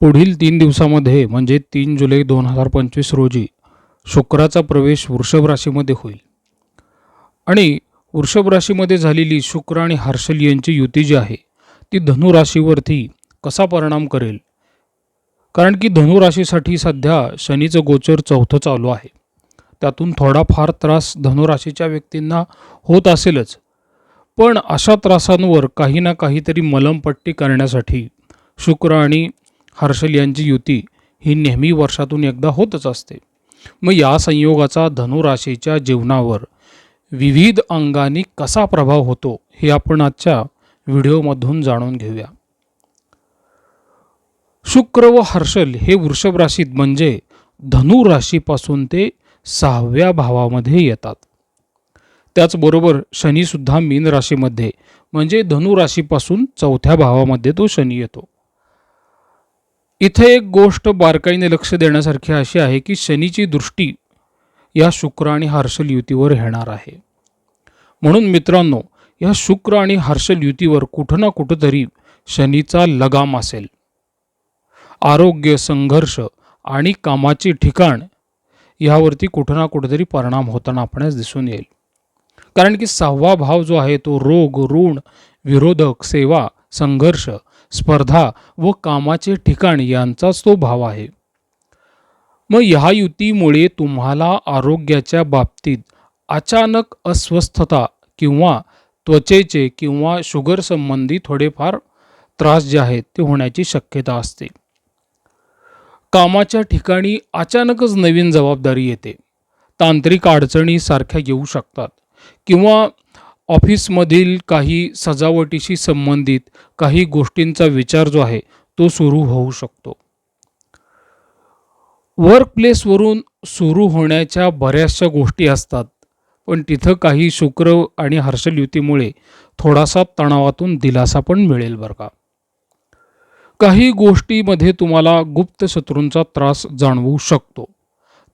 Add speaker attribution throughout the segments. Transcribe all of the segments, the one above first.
Speaker 1: पुढील तीन दिवसामध्ये म्हणजे तीन जुलै दोन हजार पंचवीस रोजी शुक्राचा प्रवेश वृषभ राशीमध्ये होईल. आणि वृषभ राशीमध्ये झालेली शुक्र आणि हर्षल यांची युती जी आहे ती धनुराशीवरती कसा परिणाम करेल? कारण की धनुराशीसाठी सध्या शनीचं गोचर चौथं चालू आहे. त्यातून थोडाफार त्रास धनुराशीच्या व्यक्तींना होत असेलच. पण अशा त्रासांवर काही ना काहीतरी मलमपट्टी करण्यासाठी शुक्र आणि हर्षल यांची युती ही नेहमी वर्षातून एकदा होतच असते. मग या संयोगाचा धनुराशीच्या जीवनावर विविध अंगांनी कसा प्रभाव होतो हे आपण आजच्या व्हिडिओमधून जाणून घेऊया. शुक्र व हर्षल हे वृषभ राशीत म्हणजे धनु राशीपासून ते सहाव्या भावामध्ये येतात. त्याचबरोबर शनीसुद्धा मीन राशीमध्ये म्हणजे धनु राशीपासून चौथ्या भावामध्ये तो शनी येतो. इथे एक गोष्ट बारकाईने लक्ष देण्यासारखी अशी आहे की शनीची दृष्टी या शुक्र आणि हर्षल युतीवर येणार आहे. म्हणून मित्रांनो या शुक्र आणि हर्षल युतीवर कुठं ना कुठंतरी शनीचा लगाम असेल. आरोग्य संघर्ष आणि कामाचे ठिकाण यावरती कुठं ना कुठंतरी परिणाम होताना आपणास दिसून येईल. कारण की सहावा भाव जो आहे तो रोग ऋण विरोधक सेवा संघर्ष स्पर्धा व कामाचे ठिकाण यांचाच तो भाव आहे. मग ह्या युतीमुळे तुम्हाला आरोग्याच्या बाबतीत अचानक अस्वस्थता किंवा त्वचेचे किंवा शुगर संबंधी थोडेफार त्रास जे आहेत ते होण्याची शक्यता असते. कामाच्या ठिकाणी अचानकच नवीन जबाबदारी येते. तांत्रिक अडचणी सारख्या येऊ शकतात किंवा ऑफिसमधील काही सजावटीशी संबंधित काही गोष्टींचा विचार जो आहे तो सुरू होऊ शकतो. वर्क प्लेसवरून सुरू होण्याच्या बऱ्याचशा गोष्टी असतात पण तिथं काही शुक्र आणि हर्षल युतीमुळे थोडासा तणावातून दिलासा पण मिळेल बरं का. काही गोष्टीमध्ये तुम्हाला गुप्त शत्रूंचा त्रास जाणवू शकतो.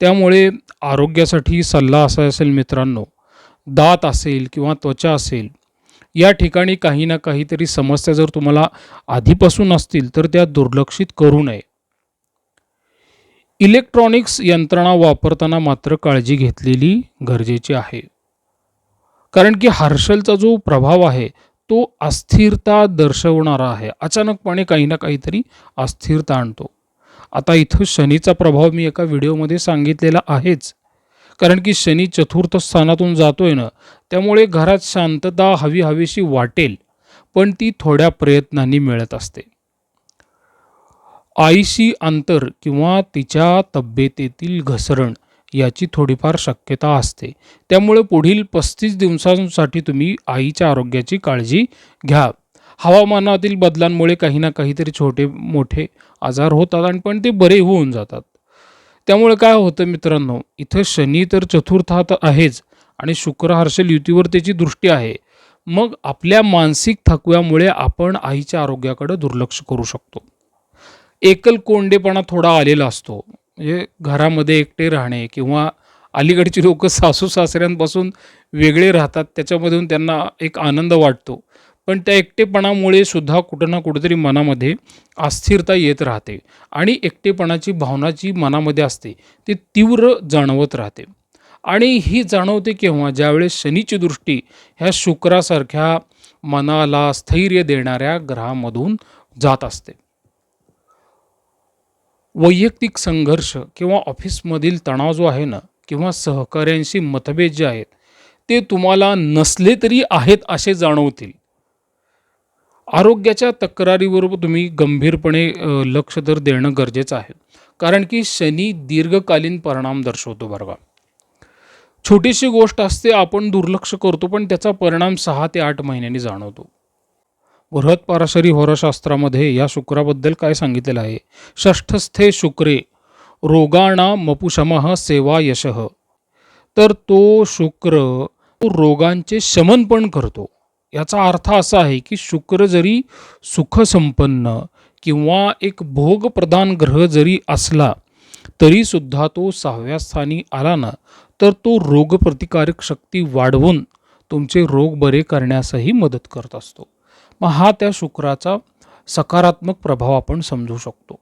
Speaker 1: त्यामुळे आरोग्यासाठी सल्ला असा असेल मित्रांनो दात असेल किंवा त्वचा असेल या ठिकाणी काही ना काहीतरी समस्या जर तुम्हाला आधीपासून असतील तर त्या दुर्लक्षित करू नये. इलेक्ट्रॉनिक्स यंत्रणा वापरताना मात्र काळजी घेतलेली गरजेची आहे. कारण की हर्षलचा जो प्रभाव आहे तो अस्थिरता दर्शवणारा आहे. अचानकपणे काही ना काहीतरी अस्थिरता आणतो. आता इथं शनीचा प्रभाव मी एका व्हिडिओमध्ये सांगितलेला आहेच. कारण की शनी चतुर्थ स्थानातून जातोय ना त्यामुळे घरात शांतता हवी हवीशी वाटेल पण ती थोड्या प्रयत्नांनी मिळत असते. आईशी अंतर किंवा तिच्या तब्येतीतील घसरण याची थोडीफार शक्यता असते. त्यामुळे पुढील पस्तीस दिवसांसाठी तुम्ही आईच्या आरोग्याची काळजी घ्या. हवामानातील बदलांमुळे काही ना काहीतरी छोटे मोठे आजार होतात आणि पण ते बरे होऊन जातात. त्यामुळे काय होतं मित्रांनो इथं शनी तर चतुर्थात आहेच आणि शुक्र हर्षल युतीवर त्याची दृष्टी आहे. मग आपल्या मानसिक थकव्यामुळे आपण आईच्या आरोग्याकडे दुर्लक्ष करू शकतो. एकल कोंडेपणा थोडा आलेला असतो. म्हणजे घरामध्ये एकटे राहणे किंवा अलीकडची लोक सासू सासऱ्यांपासून वेगळे राहतात त्याच्यामधून त्यांना एक आनंद वाटतो. पण त्या एकटेपणामुळे सुद्धा कुठं ना कुठंतरी मनामध्ये अस्थिरता येत राहते आणि एकटेपणाची भावना जी मनामध्ये असते ती तीव्र जाणवत राहते. आणि ही जाणवते केव्हा? ज्यावेळेस शनीची दृष्टी ह्या शुक्रासारख्या मनाला स्थैर्य देणाऱ्या ग्रहामधून जात असते. वैयक्तिक संघर्ष किंवा ऑफिसमधील तणाव जो आहे ना किंवा सहकाऱ्यांशी मतभेद जे आहेत ते तुम्हाला नसले तरी आहेत असे जाणवतील. आरोग्याच्या तक्रारीवर तुम्ही गंभीरपणे लक्ष तर देणं गरजेचं आहे. कारण की शनी दीर्घकालीन परिणाम दर्शवतो बरं का. छोटीशी गोष्ट असते आपण दुर्लक्ष करतो पण त्याचा परिणाम सहा ते आठ महिन्यांनी जाणवतो. बृहत पाराशरी होरशास्त्रामध्ये या शुक्राबद्दल काय सांगितलेलं आहे? षष्ठस्थे शुक्रे रोगाणा मपुशमः सेवा यशः. तर तो शुक्र तो रोगांचे शमन पण करतो. याचा अर्थ असा आहे की शुक्र जरी सुखसंपन्न किंवा एक भोगप्रधान ग्रह जरी असला तरीसुद्धा तो सहाव्या स्थानी आला ना तर तो रोगप्रतिकारक शक्ती वाढवून तुमचे रोग बरे करण्यासही मदत करत असतो. मग हा त्या शुक्राचा सकारात्मक प्रभाव आपण समजू शकतो.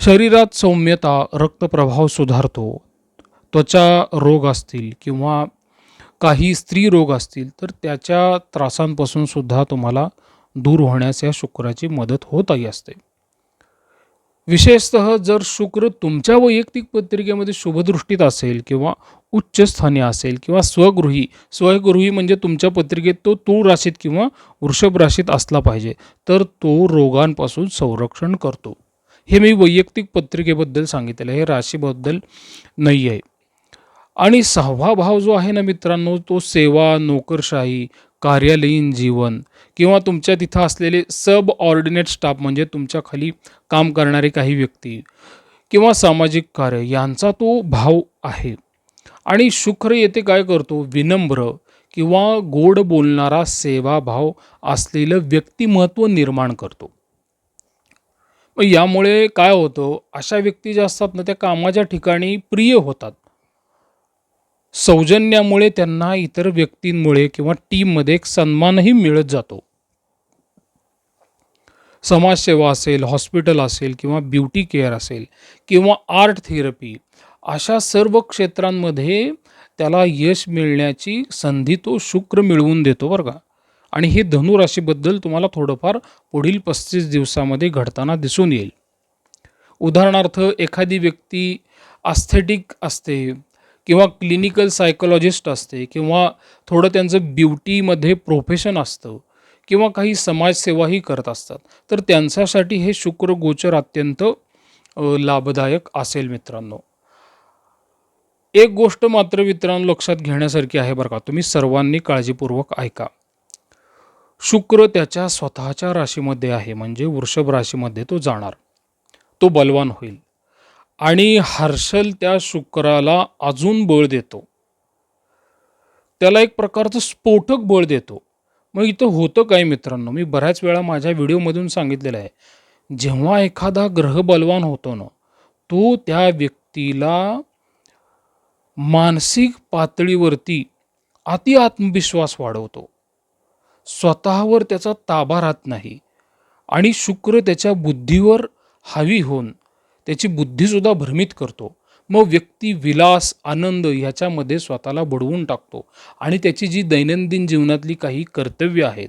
Speaker 1: शरीरात सौम्यता रक्तप्रभाव सुधारतो. त्वचा रोग असतील किंवा काही स्त्री रोग असतील तर त्याच्या त्रासांपासून सुद्धा तुम्हाला दूर होण्यास या शुक्राची मदत होतही असते. विशेषतः जर शुक्र तुमच्या वैयक्तिक पत्रिकेमध्ये शुभदृष्टीत असेल किंवा उच्च स्थानी असेल किंवा स्वगृही स्वगृही म्हणजे तुमच्या पत्रिकेत तो तूळ राशीत किंवा वृषभ राशीत असला पाहिजे तर तो रोगांपासून संरक्षण करतो. हे मी वैयक्तिक पत्रिकेबद्दल सांगितलेलं हे राशीबद्दल नाही आहे आणि सहावा भाव जो आहे ना मित्रांनो तो सेवा नोकरशाही कार्यालयीन जीवन किंवा तुमच्या तिथं असलेले सब ऑर्डिनेट स्टाफ म्हणजे तुमच्या खाली काम करणारे काही व्यक्ती किंवा सामाजिक कार्य यांचा तो भाव आहे. आणि शुक्र येथे काय करतो? विनम्र किंवा गोड बोलणारा सेवाभाव असलेलं व्यक्तिमत्व निर्माण करतो. मग यामुळे काय होतं? अशा व्यक्ती ज्या असतात ना त्या कामाच्या ठिकाणी प्रिय होतात. सौजन्यामुळे त्यांना इतर व्यक्तींमुळे किंवा टीममध्ये एक सन्मानही मिळत जातो. समाजसेवा असेल हॉस्पिटल असेल किंवा ब्युटी केअर असेल किंवा आर्ट थेरपी अशा सर्व क्षेत्रांमध्ये त्याला यश मिळण्याची संधी तो शुक्र मिळवून देतो बरं का. आणि हे धनुराशीबद्दल तुम्हाला थोडंफार पुढील पस्तीस दिवसामध्ये घडताना दिसून येईल. उदाहरणार्थ एखादी व्यक्ती आस्थेटिक असते किंवा क्लिनिकल सायकोलॉजिस्ट असते किंवा थोडं त्यांचं ब्युटीमध्ये प्रोफेशन असतं किंवा काही समाजसेवाही करत असतात तर त्यांच्यासाठी हे शुक्र गोचर अत्यंत लाभदायक असेल मित्रांनो. एक गोष्ट मात्र मित्रांनो लक्षात घेण्यासारखी आहे बरं का तुम्ही सर्वांनी काळजीपूर्वक ऐका. शुक्र त्याच्या स्वतःच्या राशीमध्ये आहे म्हणजे वृषभ राशीमध्ये तो जाणार. तो बलवान होईल. आणि हर्षल त्या शुक्राला अजून बळ देतो. त्याला एक प्रकारचं स्फोटक बळ देतो. मग इथं होतं काय मित्रांनो? मी बऱ्याच वेळा माझ्या व्हिडिओमधून सांगितलेलं आहे. जेव्हा एखादा ग्रह बलवान होतो ना तो त्या व्यक्तीला मानसिक पातळीवरती अति आत्मविश्वास वाढवतो. स्वतःवर त्याचा ताबा राहत नाही आणि शुक्र त्याच्या बुद्धीवर हावी होऊन त्याची बुद्धीसुद्धा भ्रमित करतो. मग व्यक्ती विलास आनंद ह्याच्यामध्ये स्वतःला बुडवून टाकतो. आणि त्याची जी दैनंदिन जीवनातली काही कर्तव्य आहेत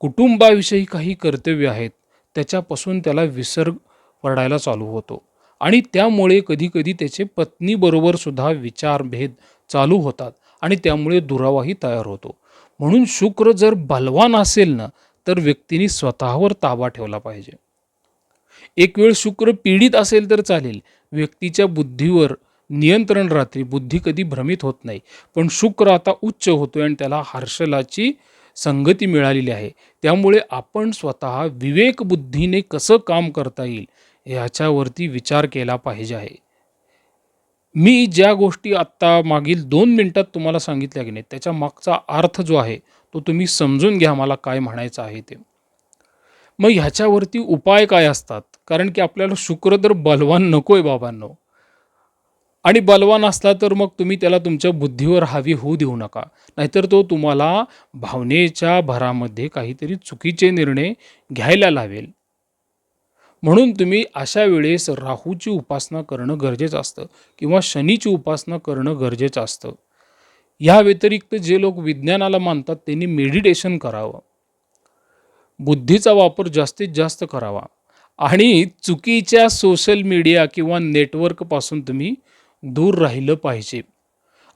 Speaker 1: कुटुंबाविषयी काही कर्तव्य आहेत त्याच्यापासून त्याला विसर्ग पडायला चालू होतो. आणि त्यामुळे कधीकधी त्याचे पत्नीबरोबरसुद्धा विचारभेद चालू होतात आणि त्यामुळे दुरावाही तयार होतो. म्हणून शुक्र जर बलवान असेल ना तर व्यक्तीने स्वतःवर ताबा ठेवला पाहिजे. एक वेळ शुक्र पीडित असेल तर चालेल. व्यक्तीच्या बुद्धीवर नियंत्रण राहते बुद्धी कधी भ्रमित होत नाही. पण शुक्र आता उच्च होतोय आणि त्याला हर्षलाची संगती मिळालेली आहे. त्यामुळे आपण स्वतः विवेक बुद्धीने कसं काम करता येईल ह्याच्यावरती विचार केला पाहिजे आहे. मी ज्या गोष्टी आत्ता मागील दोन मिनिटात तुम्हाला सांगितल्या की नाही त्याच्या मागचा अर्थ जो आहे तो तुम्ही समजून घ्या मला काय म्हणायचं आहे ते. मग ह्याच्यावरती उपाय काय असतात? कारण की आपल्याला शुक्र तर बलवान नको आहे बाबांनो. आणि बलवान असला तर मग तुम्ही त्याला तुमच्या बुद्धीवर हावी होऊ देऊ नका. नाहीतर तो तुम्हाला भावनेच्या भरामध्ये काहीतरी चुकीचे निर्णय घ्यायला लावेल. म्हणून तुम्ही अशा वेळेस राहूची उपासना करणं गरजेचं असतं किंवा शनीची उपासना करणं गरजेचं असतं. या व्यतिरिक्त जे लोक विज्ञानाला मानतात त्यांनी मेडिटेशन करावं. बुद्धीचा वापर जास्तीत जास्त करावा. आणि चुकीच्या सोशल मीडिया किंवा नेटवर्कपासून तुम्ही दूर राहिलं पाहिजे.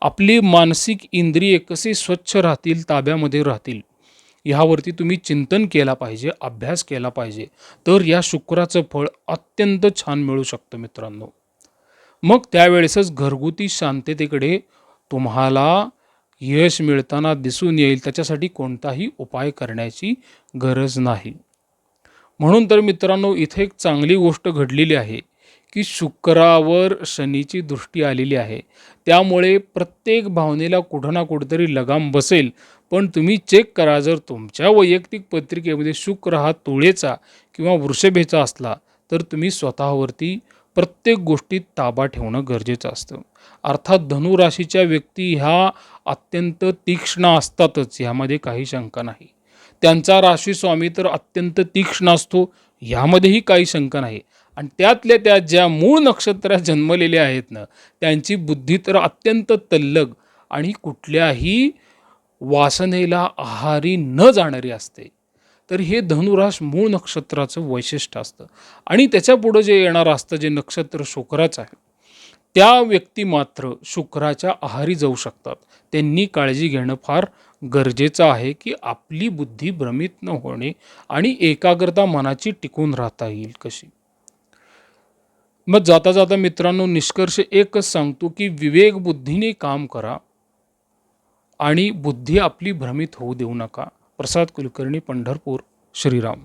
Speaker 1: आपली मानसिक इंद्रिये कसे स्वच्छ राहतील ताब्यामध्ये राहतील ह्यावरती तुम्ही चिंतन केला पाहिजे अभ्यास केला पाहिजे. तर या शुक्राचं फळ अत्यंत छान मिळू शकतं मित्रांनो. मग त्यावेळेसच घरगुती शांततेकडे तुम्हाला यश मिळताना दिसून येईल. त्याच्यासाठी कोणताही उपाय करण्याची गरज नाही. म्हणून तर मित्रांनो इथे एक चांगली गोष्ट घडलेली आहे की शुक्रावर शनीची दृष्टी आलेली आहे. त्यामुळे प्रत्येक भावनेला कुठं ना कुठंतरी लगाम बसेल. पण तुम्ही चेक करा जर तुमच्या वैयक्तिक पत्रिकेमध्ये शुक्र हा तुळेचा किंवा वृषभेचा असला तर तुम्ही स्वतःवरती प्रत्येक गोष्टीत ताबा ठेवणं गरजेचं असतं. अर्थात धनुराशीच्या व्यक्ती ह्या अत्यंत तीक्ष्ण असतातच ह्यामध्ये काही शंका नाही. त्यांचा राशी स्वामी तर अत्यंत तीक्ष्ण असतो. ह्यामध्येही काही शंका नाही. आणि त्यातल्या त्या ज्या मूळ नक्षत्रात जन्मलेले आहेत ना त्यांची बुद्धी तर अत्यंत तल्लग आणि कुठल्याही वासनेला आहारी न जाणारी असते. तर हे धनुराश मूळ नक्षत्राचं वैशिष्ट्य असतं. आणि त्याच्यापुढं जे येणारं असतं जे नक्षत्र शुक्राचं आहे त्या व्यक्ती मात्र शुक्राच्या आहारी जाऊ शकतात. त्यांनी काळजी घेणं फार गरजेचं आहे की आपली बुद्धी भ्रमित न होणे आणि एकाग्रता मनाची टिकून राहता येईल कशी. मग जाता जाता मित्रांनो निष्कर्ष एकच सांगतो की विवेक बुद्धीने काम करा आणि बुद्धी आपली भ्रमित होऊ देऊ नका. प्रसाद कुलकर्णी पंढरपूर श्रीराम.